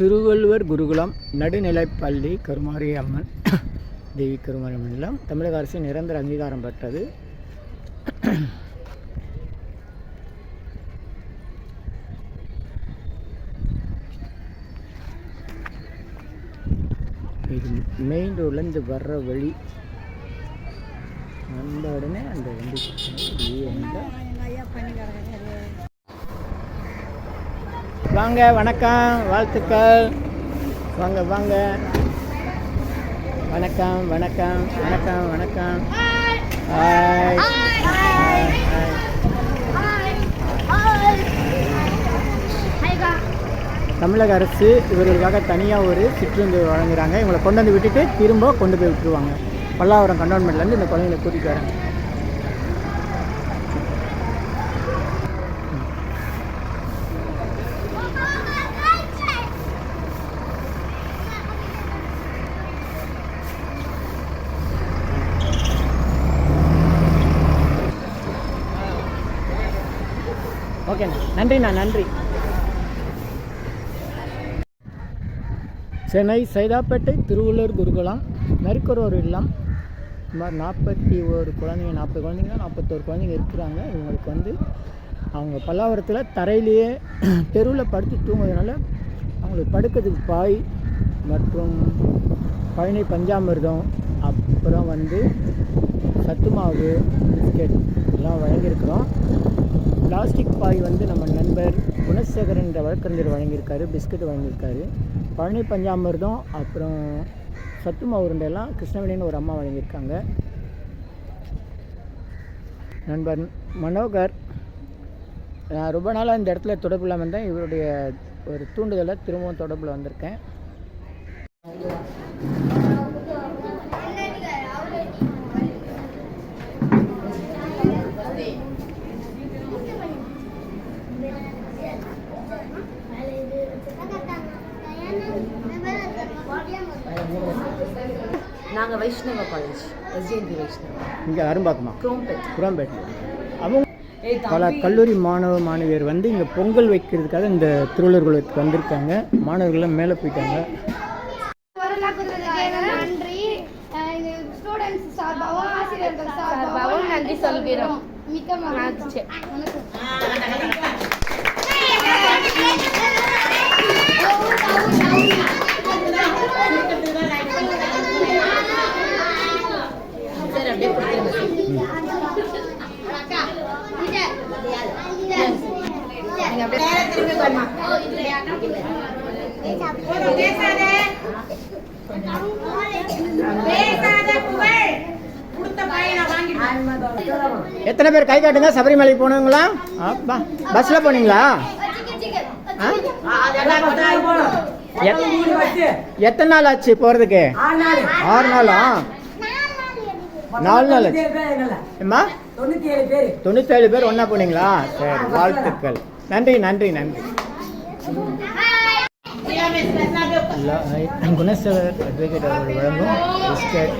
திருவள்ளுவர் குருகுலம் நடுநிலைப்பள்ளி கருமாரி அம்மன் தேவி கருமாரி அம்மன் இல்லம் தமிழக அரசு நிரந்தர அங்கீகாரம் பெற்றது. இது மெயின் ரோட்லேருந்து வர்ற வழி. வந்த உடனே அந்த வண்டி வாங்க வணக்கம் வாழ்த்துக்கள். வாங்க வாங்க. வணக்கம் வணக்கம் வணக்கம் வணக்கம். ஹாய் தமிழக அரசு இவர்களுக்காக தனியாக ஒரு சிற்றுந்து வழங்குறாங்க. இவங்களை கொண்டு வந்து விட்டுட்டு திரும்ப கொண்டு போய் விட்டுருவாங்க. பல்லாவரம் கண்டோன்மெண்ட்லேருந்து இந்த குழந்தைங்களை கூட்டிகிட்டு வராங்க ஓகேண்ணா நன்றிண்ணா நன்றி. சென்னை சைதாப்பேட்டை திருவள்ளூர் குருகுலம் நரிக்குறவர் இல்லம். சுமார் நாற்பத்தி ஒரு குழந்தைங்க நாற்பது குழந்தைங்க நாற்பத்தோரு குழந்தைங்க இருக்கிறாங்க. இவங்களுக்கு வந்து அவங்க பல்லாவரத்தில் தரையிலேயே தெருவில் படுத்து தூங்குறதுனால அவங்களுக்கு படுக்கிறதுக்கு பாய் மற்றும் பழனி பஞ்சாமிர்தம் அப்புறம் வந்து சத்து மாவு பிஸ்கெட் எல்லாம் வழங்கியிருக்கிறோம். பிளாஸ்டிக் பாய் வந்து நம்ம நண்பர் குணசேகரன் என்ற வழக்கறிஞர் வழங்கியிருக்காரு பிஸ்கட் வழங்கியிருக்காரு. பழனி பஞ்சாமிர்தம் அப்புறம் சத்து உருண்டையெல்லாம் கிருஷ்ணவேணின்னு ஒரு அம்மா வழங்கியிருக்காங்க. நண்பர் மனோகர் நான் ரொம்ப நாளாக இந்த இடத்துல தொடர்பு இல்லாமல் இருந்தேன். இவருடைய ஒரு தூண்டுதலை திரும்பவும் தொடர்பில் வந்திருக்கேன். நாங்க வைஷ்ணவ காலேஜ் எஸ்ஜிஎன்பி வைஷ்ணவ. இங்கே அரும்பாக்கமா? குரோம்பெட். குரம்பேட்டை அவங்க பல கல்லூரி மாணவ மாணவியர் வந்து இங்கே பொங்கல் வைக்கிறதுக்காக இந்த திருவள்ளுவர்களுக்கு வந்திருக்காங்க. மாணவர்கள்லாம் மேலே போயிட்டாங்க. நன்றி. ஸ்டூடெண்ட்ஸ் சார்பாகவும் ஆசிரியர்கள் சார்பாகவும் நன்றி சொல்கிறோம். மிக்க மகிழ்ச்சி சரி அப்படியே கொடுத்துருங்க நீங்க அப்படியே திரும்பி வரமா எத்தனை பேர் கை காட்டுங்க சபரிமலை போனவங்களா? பஸ்ஸில் போனீங்களா? எத்தனை நாள் ஆச்சு போகிறதுக்கு ஆறு நாளா? நாலு நாள் அம்மா தொண்ணூத்தேழு பேர் ஒன்றா போனீங்களா? சரி வாழ்த்துக்கள். நன்றி நன்றி நன்றி. குணசேகர் அட்வொகேட் அவர்கள் வழங்கும் பிஸ்கட்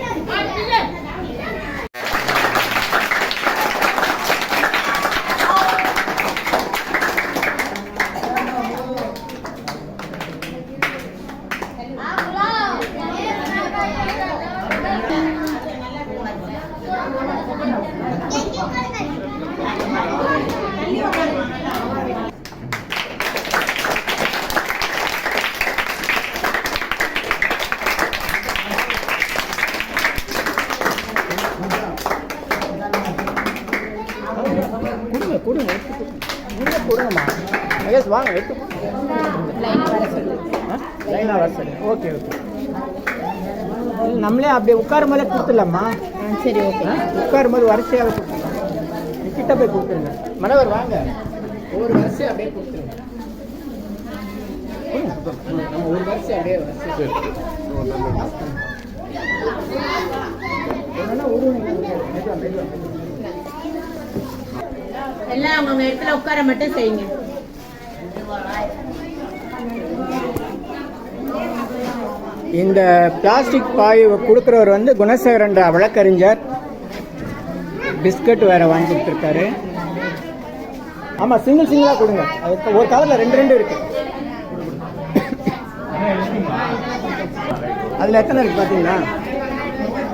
கொடுங்க எடுத்து கொடுங்க கொடுங்க கொடுங்கம்மா மகேஷ் வாங்க எடுத்து லைனாக வர சொல்லு. Okay okay. நம்மளே அப்படியே உட்காரும் போதே கொடுத்துடலாமா சரி ஓகே. உட்காரும் போது வரிசையாக கொடுத்துடலாம். கிட்ட போய் கொடுத்துருங்க. மனவர் வாங்க. ஒவ்வொரு வரிசை அப்படியே கொடுத்துருங்க. ஒரு வரிசை அப்படியே வரிசை ஒரு எல்லாம் அவங்க இடத்துல உட்கார மட்டும் செய்யுங்க. இந்த பிளாஸ்டிக் பாய் கொடுக்குறவர் வந்து குணசேகரன்ற வழக்கறிஞர். பிஸ்கட் வேற வாங்கி கொடுத்துருக்காரு. ஆமாம் சிங்கிள் சிங்கிளாக கொடுங்க. அது ஒரு கவரில் ரெண்டு ரெண்டு இருக்கு. அதில் எத்தனை இருக்கு பார்த்தீங்களா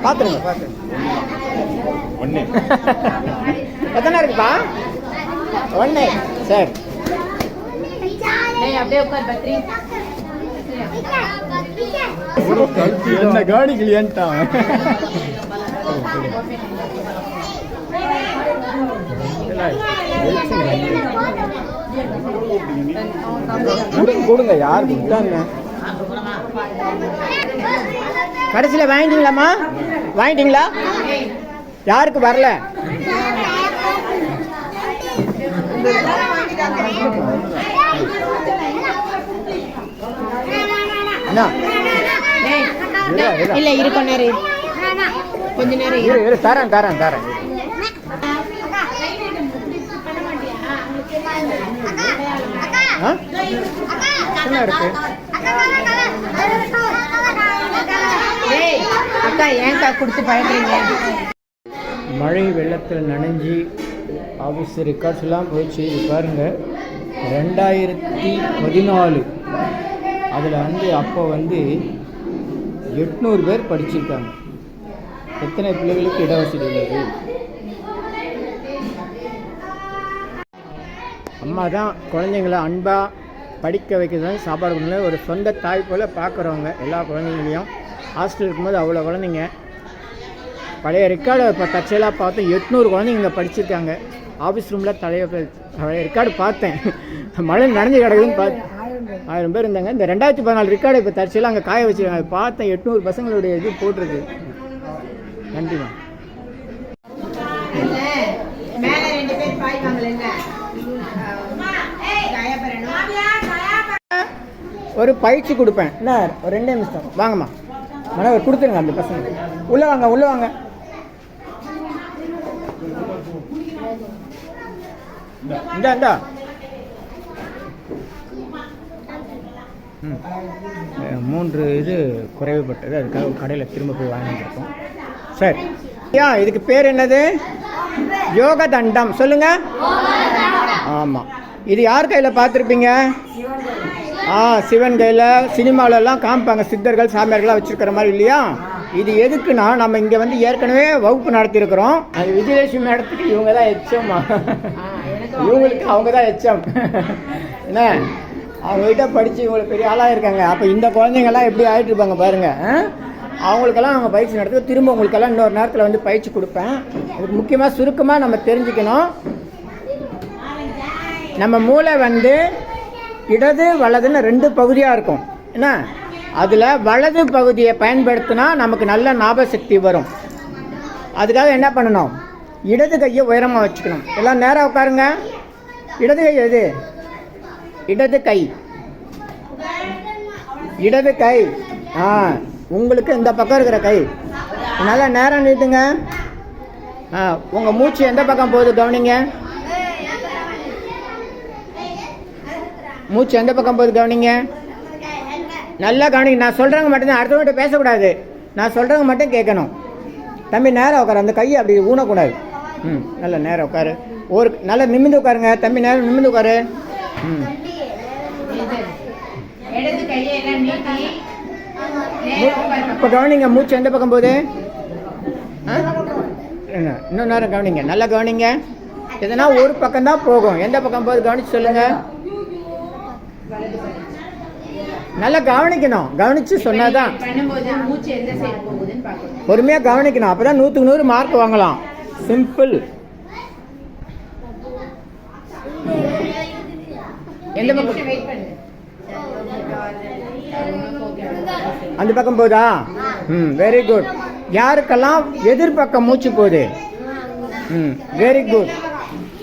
பார்த்துருங்க பார்த்து ஒன்று எத்தனை இருக்குப்பா? ஒன்று சரி. என்ன கவனிக்கலையான்ட்டான் கொடுங்க கொடுங்க யார் கொடுத்தாங்க கடைசியில் வாங்கிட்டீங்களாம்மா? வாங்கிட்டீங்களா? யாருக்கு வரல என்ன டேய் இரு, இரு. இல்ல இரு கொஞ்ச நேரம். கொஞ்ச நேரம் இரு. இரு தரேன் தரேன் தரேன். இருக்கு? டேய் அக்கா ஏன்க்கா கொடுத்து பழக்கிறீங்க மழை வெள்ளத்தில் நனைஞ்சி ஆஃபீஸ் ரெக்கார்ட்ஸ் எல்லாம் போயிடுச்சு. இது பாருங்கள் ரெண்டாயிரத்தி பதினாலு. அதில் வந்து அப்போ வந்து எட்நூறு பேர் படிச்சிருக்காங்க. எத்தனை பிள்ளைகளுக்கு இடவசதி உள்ளது? அம்மா தான் குழந்தைங்கள அன்பாக படிக்க வைக்கிறது சாப்பாடு கொடுக்கல ஒரு சொந்த தாய் போல் பார்க்குறவங்க எல்லா குழந்தைங்களையும். ஹாஸ்டல் இருக்கும்போது அவ்வளோ குழந்தைங்க. பழைய ரெக்கார்டை இப்போ தற்செயலாக பார்த்து எட்நூறு குழந்தைங்க இங்கே படிச்சிருக்காங்க. ஆஃபீஸ் ரூமில் பழைய ரெக்கார்டு பார்த்தேன். மழை நனைஞ்சு கிடக்குதுன்னு பார்த்து ஆயிரம் பேர் இருந்தாங்க. இந்த ரெண்டாயிரத்தி பதினாலு ரெக்கார்டு இப்போ தற்செயலாக அங்கே காய வச்சுருக்காங்க அதை பார்த்தேன். எட்நூறு பசங்களுடைய இது போட்டிருக்கு. கயப்பரணும் ஒரு பயிற்சி கொடுப்பேன். என்ன? ஒரு ரெண்டே நிமிஷம். வாங்கம்மா. மனவர் கொடுத்துருங்க அந்த பசங்க உள்ளே வாங்க உள்ளே வாங்க. இந்தா இந்தா மூன்று இது குறைவுபட்டது. அதுக்காக கடையில் திரும்ப போய் வாங்கிட்டுருக்கோம் சரி. ஐயா இதுக்கு பேர் என்னது? யோக தண்டம் சொல்லுங்க. ஆமாம் இது யார் கையில் பார்த்துருப்பீங்க? ஆ சிவன் கையில். சினிமாவிலலாம் காமிப்பாங்க. சித்தர்கள் சாமியார்கள்லாம் வச்சுருக்கிற மாதிரி இல்லையா? இது எதுக்குன்னா நம்ம இங்கே வந்து ஏற்கனவே வகுப்பு நடத்தியிருக்கிறோம். அது விஜயலட்சுமி மேடத்துக்கு இவங்க தான் எச்சம்மா இவங்களுக்கு அவங்க தான் எச்சம் என்ன? அவங்ககிட்ட படித்து இவங்களுக்கு பெரிய ஆளாக இருக்காங்க. அப்போ இந்த குழந்தைங்கள்லாம் எப்படி ஆகிட்டு இருப்பாங்க பாருங்கள்? அவங்களுக்கெல்லாம் அவங்க பயிற்சி நடத்த திரும்ப உங்களுக்கெல்லாம் இன்னொரு நேரத்தில் வந்து பயிற்சி கொடுப்பேன். இதுக்கு முக்கியமாக சுருக்கமாக நம்ம தெரிஞ்சுக்கணும். நம்ம மூளை வந்து இடது வலதுன்னு ரெண்டு பகுதியாக இருக்கும். என்ன? அதில் வலது பகுதியை பயன்படுத்தினா நமக்கு நல்ல ஞாபக சக்தி வரும். அதுக்காக என்ன பண்ணணும்? இடது கையை உயரமாக வச்சுக்கணும். எல்லாம் நேராக உட்காருங்க. இடது கை எது? இடது கை. இடது கை. ஆ உங்களுக்கு இந்த பக்கம் இருக்கிற கை. நல்லா நேரம் நீட்டுங்க ஆ உங்கள் மூச்சு எந்த பக்கம் போகுது? கவனிங்க. மூச்சு எந்த பக்கம் போகுது? கவனிங்க. நல்லா கவனிங்க. நான் சொல்கிறவங்க மட்டும்தான் அடுத்தவங்கிட்ட பேசக்கூடாது. நான் சொல்கிறவங்க மட்டும் கேட்கணும். தம்பி நேரம் உட்காரு. அந்த கையை அப்படி ஊனக்கூடாது. ம் நல்ல நேரம் உட்காரு. ஒரு நல்லா நிமிந்து உட்காருங்க. தம்பி நேரம் நிமிந்து உட்காரு. ம். இப்போ கவனிங்க மூச்சு எந்த பக்கம் போகுது? என்ன, இன்னும் நேரம் கவனிங்க. நல்லா கவனிங்க. எதனா ஒரு பக்கம் தான் போகும். எந்த பக்கம் போகுது? கவனிச்சு சொல்லுங்கள் நல்லா கவனிக்கணும். கவனிச்சு போகுதுன்னு பார்க்கணும். பொறுமையாக கவனிக்கணும். அப்போ தான் நூற்றுக்கு நூறு மார்க் வாங்கலாம். சிம்பிள் எந்த பக்கம்? அந்த பக்கம் போதா? ம் வெரி குட் யாருக்கெல்லாம் எதிர்பக்கம் மூச்சு போகுது? ம் வெரி குட்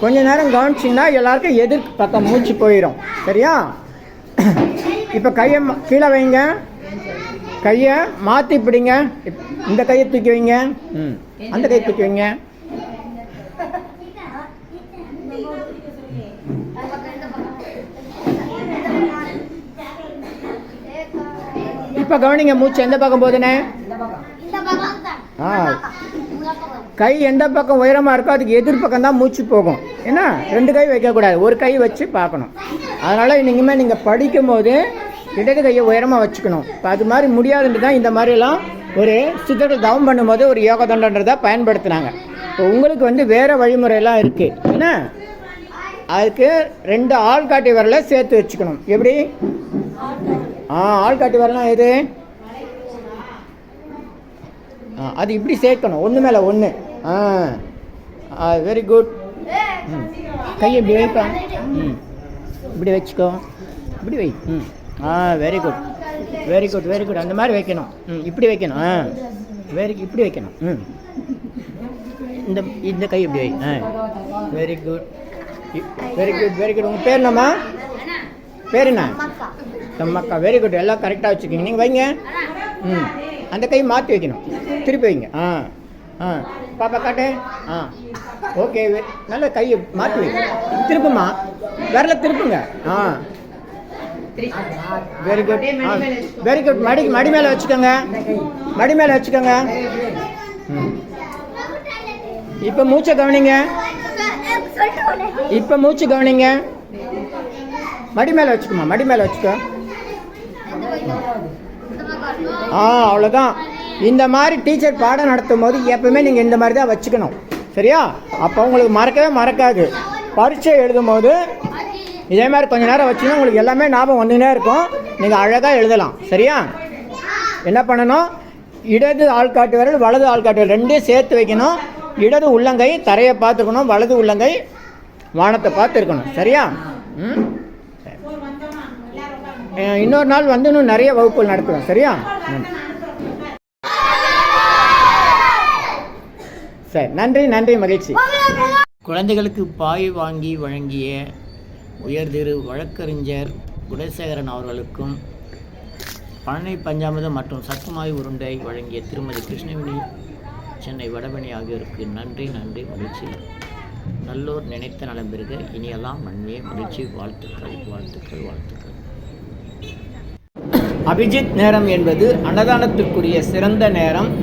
கொஞ்ச நேரம் கவனிச்சிங்கன்னா எல்லாருக்கும் எதிர் பக்கம் மூச்சு போயிடும் சரியா? இப்போ கையை கீழே வைங்க. கையை மாற்றி பிடிங்க. இந்த கையை தூக்கி வைங்க. ம். அந்த கையை தூக்கி வைங்க. இப்போ கவனிங்க மூச்சு எந்த பக்கம் போகுதுண்ணே இந்த பக்கம் தான் ஆ. கை எந்த பக்கம் உயரமாக இருக்கோ அதுக்கு எதிர்பக்கம் தான் மூச்சு போகும். என்ன? ரெண்டு கை வைக்கக்கூடாது. ஒரு கை வச்சு பார்க்கணும். அதனால் இனிமேல் நீங்கள் படிக்கும்போது இடது கையை உயரமாக வச்சுக்கணும். இப்போ அது மாதிரி முடியாதுன்னு தான் இந்த மாதிரிலாம் ஒரு சித்தர்கள் தவம் பண்ணும்போது ஒரு யோக தண்டன்றதை பயன்படுத்துனாங்க. இப்போ உங்களுக்கு வந்து வேறு வழிமுறையெல்லாம் இருக்குது என்ன? அதுக்கு ரெண்டு ஆள்காட்டி விரலை சேர்த்து வச்சுக்கணும். எப்படி? ஆ ஆள்காட்டி விரலாம் எது? ஆ அது இப்படி சேர்க்கணும். ஒன்று மேலே ஒன்று ஆ வெரி குட் ம். கையை இப்படி வைப்பா. ம். இப்படி வச்சுக்கோ. இப்படி வை. ம். ஆ very good very good very good அந்த மாதிரி வைக்கணும். ம் இப்படி வைக்கணும். ஆ. வெரி இப்படி வைக்கணும். ம். இந்த இந்த கை இப்படி வை. ஆ. Very good very good very good உங்கள் பேர் என்னம்மா? பேர் என்ன? தம்மக்கா. வெரி குட் எல்லாம் கரெக்டாக வச்சுக்கோங்க. நீங்கள் வைங்க. ம். அந்த கை மாற்றி வைக்கணும். திருப்பி வைங்க. ஆ. ஆ. பாப்பா காட்டு. ஆ. ஓகே நல்ல கையை மாற்றி வைங்க திருப்புமா விரல திருப்புங்க. ஆ. வெரி குட் வெரி குட் மடி மடி மேலே வச்சுக்கோங்க மடி மேலே வச்சுக்கோங்க இப்போ மூச்சை கவனிங்க இப்போ மூச்சு கவனிங்க மடி மேலே வச்சுக்கோமா மடி மேலே வச்சுக்கோ ஆ அவ்வளோதான் இந்த மாதிரி டீச்சர் பாடம் நடத்தும் போது எப்பவுமே நீங்கள் இந்த மாதிரி தான் வச்சுக்கணும். சரியா? அப்போ உங்களுக்கு மறக்கவே மறக்காது. பரீட்சை எழுதும் போது இதே மாதிரி கொஞ்ச நேரம் வச்சுன்னா உங்களுக்கு எல்லாமே ஞாபகம் வந்துனே இருக்கும். நீங்கள் அழகாக எழுதலாம். சரியா? என்ன பண்ணணும்? இடது ஆள்காட்டு விரல் வலது ஆள்காட்டு விரல் ரெண்டையும் சேர்த்து வைக்கணும். இடது உள்ளங்கை தரையை பார்த்துக்கணும் வலது உள்ளங்கை வானத்தை பார்த்து இருக்கணும் சரியா? ம்? இன்னொரு நாள் வந்து இன்னும் நிறைய வகுப்புகள் நடத்துவோம் சரியா? ம். சரி நன்றி நன்றி மகிழ்ச்சி. குழந்தைகளுக்கு பாய் வாங்கி வழங்கிய உயர்திரு வழக்கறிஞர் குணசேகரன் அவர்களுக்கும் பழனி பஞ்சாமிரதம் மற்றும் சத்துமாய் உருண்டை வழங்கிய திருமதி கிருஷ்ணவேணி சென்னை வடபணி ஆகியோருக்கு நன்றி நன்றி மகிழ்ச்சி. நல்லோர் நினைத்த நலம் பெறுக இனியெல்லாம் நன்மையை மகிழ்ச்சி வாழ்த்துக்கள் வாழ்த்துக்கள் வாழ்த்துக்கள். அபிஜித் நேரம் என்பது அன்னதானத்திற்குரிய சிறந்த நேரம்.